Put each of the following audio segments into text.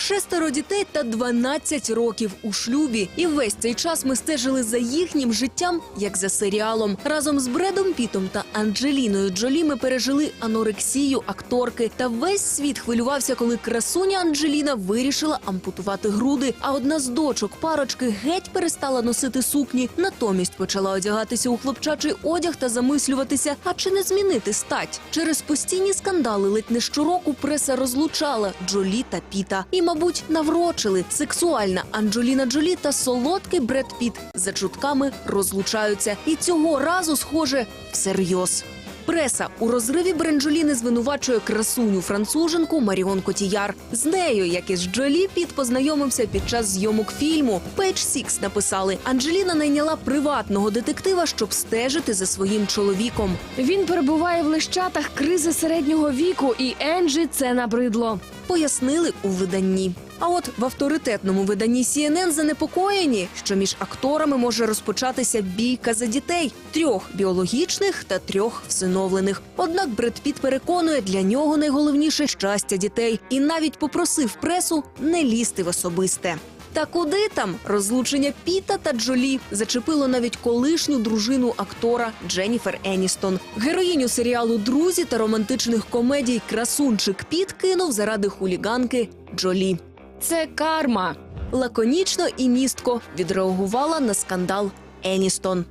Шестеро дітей та 12 років у шлюбі. І весь цей час ми стежили за їхнім життям, як за серіалом. Разом з Бредом Пітом та Анджеліною Джолі ми пережили анорексію акторки. Та весь світ хвилювався, коли красуня Анджеліна вирішила ампутувати груди. А одна з дочок парочки геть перестала носити сукні. Натомість почала одягатися у хлопчачий одяг та замислюватися, а чи не змінити стать. Через постійні скандали ледь не щороку преса розлучала Джолі та Піта. І, мабуть, наврочили сексуальна Анджоліна Джолі та солодкий Бред Піт за чутками розлучаються. І цього разу, схоже, всерйоз. Преса у розриві Бренджоліни звинувачує красуню француженку Маріон Котіяр. З нею, як і з Джолі, Піт познайомився під час зйомок фільму. Page Six написали, Анджеліна найняла приватного детектива, щоб стежити за своїм чоловіком. Він перебуває в лищатах кризи середнього віку, і Енджі це набридло. Пояснили у виданні. А от в авторитетному виданні CNN занепокоєні, що між акторами може розпочатися бійка за дітей трьох біологічних та трьох всиновлених. Однак Бред Піт переконує, для нього найголовніше щастя дітей, і навіть попросив пресу не лізти в особисте. Та куди там розлучення Піта та Джолі зачепило навіть колишню дружину актора Дженніфер Еністон. Героїню серіалу Друзі та романтичних комедій Красунчик Піт кинув заради хуліганки Джолі. Це карма. Лаконічно і містко відреагувала на скандал Еністон.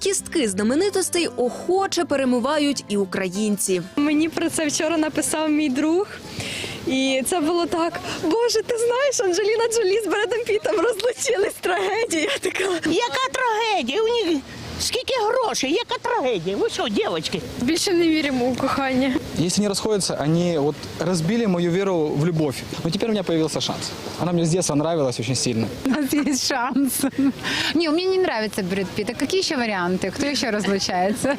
Кістки знаменитостей охоче перемивають і українці. Мені про це вчора написав мій друг. І це було так. Боже, ти знаєш, Анджеліна Джолі з Бредом Пітом розлучились трагедія. Така. Яка трагедія? У них скільки грошей, яка трагедія? Ви що, дівчатки? Більше не віримо у кохання. Если они расходятся, они вот разбили мою веру в любовь. Но теперь у меня появился шанс. Она мне с детства нравилась очень сильно. У нас есть шанс. Не, мне не нравится Брэд Питт. А какие еще варианты? Кто еще разлучается?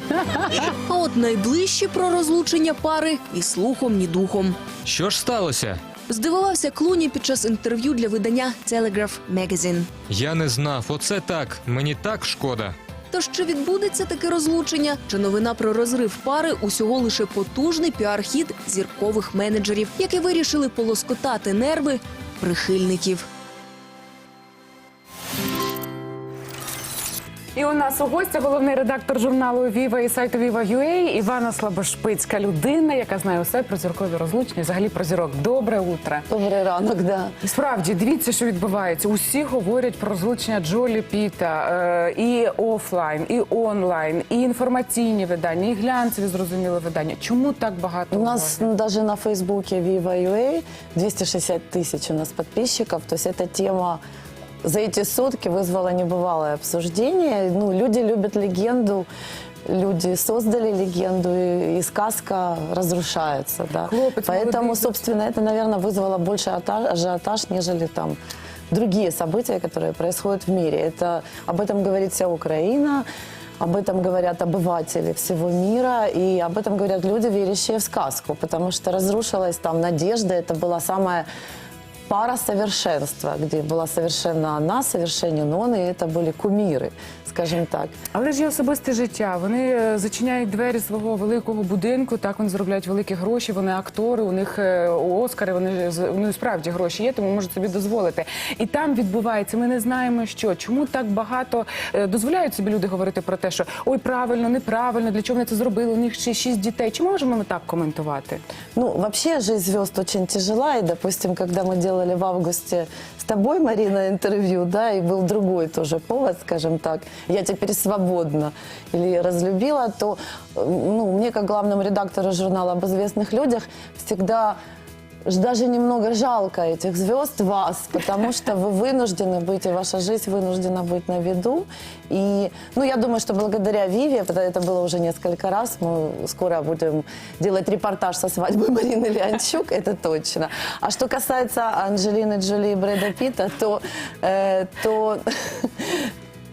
А от найближчі про розлучення пари і слухом, ні духом. Що ж сталося? Здивувався Клуні під час інтерв'ю для видання Telegraph Magazine. Я не знав. Оце так. Мені так шкода. Тож чи відбудеться таке розлучення? Чи новина про розрив пари усього лише потужний піар-хід зіркових менеджерів, які вирішили полоскотати нерви прихильників? І у нас у гостях головний редактор журналу Віва і сайту Viva.ua Івана Слабошпицька, людина, яка знає усе про зіркові розлучення, взагалі про зірок. Добре утро. Добрий ранок, да. Справді, дивіться, що відбувається. Усі говорять про розлучення Джолі Піта е, і офлайн, і онлайн, і інформаційні видання, і глянцеві зрозуміло видання. Чому так багато? У нас даже на Фейсбуке Viva.ua 260 тысяч у нас подписчиков. То есть эта тема за эти сутки вызвала небывалое обсуждение. Ну, люди любят легенду, люди создали легенду, и, и сказка разрушается. Да. Хлопец Поэтому, молодой. собственно, это, наверное, вызвало больше ата- ажиотаж, нежели там другие события, которые происходят в мире. Это, об этом говорит вся Украина, об этом говорят обыватели всего мира, и об этом говорят люди, верящие в сказку, потому что разрушилась там надежда, это была самая пара совершенства, где была совершенно она, совершенен он, и это были кумиры, скажем так. Але ж є особисте життя. Вони е, зачиняють двері свого великого будинку. Так вони заробляють великі гроші. Вони актори. У них е, Оскари. Вони з- вони справді гроші є, тому можуть собі дозволити. І там відбувається. Ми не знаємо, що чому так багато е, дозволяють собі люди говорити про те, що ой, правильно, неправильно, для чого вони це зробили? У них ще шість дітей. Чи можемо ми так коментувати? Ну, вообще жизнь звезд очень тяжела, и, допустим, когда мы делали в августе с тобой, Марина, интервью, да, и был другой тоже повод, скажем так, я теперь свободна или разлюбила, то, э, ну, мне, как главному редактору журнала об известных людях, всегда ж- даже немного жалко этих звезд вас, потому что вы вынуждены быть, и ваша жизнь вынуждена быть на виду. И, ну, я думаю, что благодаря Виве, потому это было уже несколько раз, мы скоро будем делать репортаж со свадьбы Марины Леончук, это точно. А что касается Анджелины Джоли и Брэда Питта, то, э, то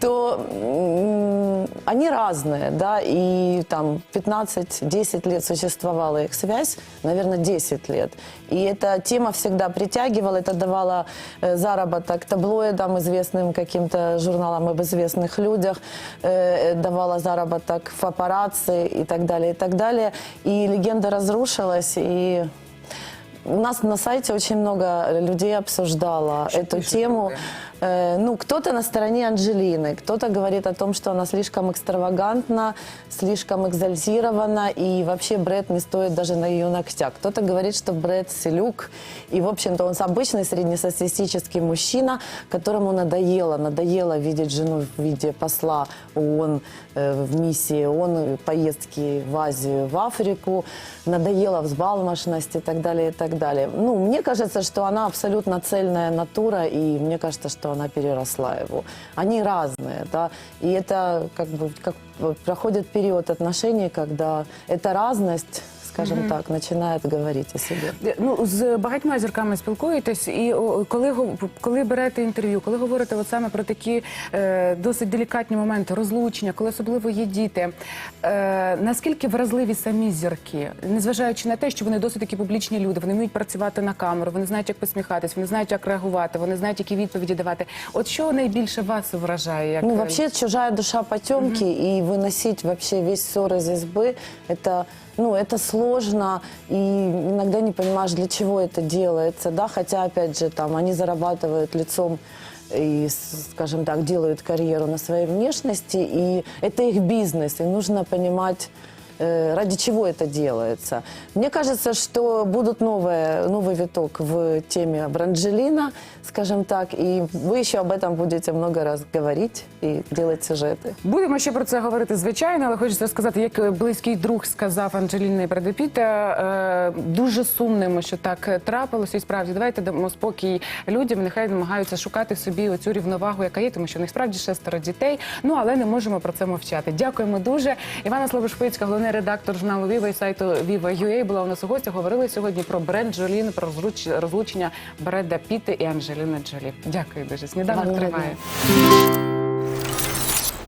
то они разные, да, и там 15-10 лет существовала их связь, наверное, 10 лет. И эта тема всегда притягивала, это давало э, заработок таблоидам, известным каким-то журналам об известных людях, э, давала заработок папарацци и так далее, и так далее. И легенда разрушилась, и у нас на сайте очень много людей обсуждало эту тему. люди? Э, ну, кто-то на стороне Анджелины, кто-то говорит о том, что она слишком экстравагантна, слишком экзальтирована, и вообще Брэд не стоит даже на ее ногтях. Кто-то говорит, что Брэд селюк, и, в общем-то, он обычный среднестатистический мужчина, которому надоело, надоело видеть жену в виде посла ООН э, в миссии ООН, поездки в Азию, в Африку, надоела взбалмошность и так далее, и так далее. Ну, мне кажется, что она абсолютно цельная натура, и мне кажется, что она переросла его. Они разные, да, и это как бы как проходит период отношений, когда эта разность, скажем так, начинает говорить о себе. Ну, з багатьма зірками спілкуєтесь, і о, коли, го- коли берете інтерв'ю, коли говорите от саме про такі е, досить делікатні моменти, розлучення, коли особливо є діти, е, наскільки вразливі самі зірки, незважаючи на те, що вони досить такі публічні люди, вони вміють працювати на камеру, вони знають, як посміхатись, вони знають, як реагувати, вони знають, які відповіді давати. От що найбільше вас вражає? Як Ну, е, вообще, чужая душа потемки, и выносить вообще весь ссор из избы, это, ну, это сложно, и иногда не понимаешь, для чего это делается, да, хотя, опять же, там, они зарабатывают лицом и, с- скажем так, делают карьеру на своей внешности, и это их бизнес, и нужно понимать, э, ради чего это делается. Мне кажется, что будут новые, новый виток в теме Бранджелина, скажем так, и вы еще об этом будете много раз говорить и делать сюжеты. Будемо ще про це говорити, звичайно, але хочеться сказати, як близький друг сказав Анджеліни Бредепіта, е, дуже сумним, що так трапилося. І справді, давайте дамо спокій людям. Нехай намагаються шукати собі оцю рівновагу, яка є, тому що в них справді шестеро дітей. Ну але не можемо про це мовчати. Дякуємо дуже. Івана Слобошпицька, головний редактор журналу Віва і сайту Viva.ua, була у нас у гостях. Говорили сьогодні про бренд Джолін, про розлучення Бреда Піти і Анжеліни Джолі. Дякую дуже. Сніданок триває.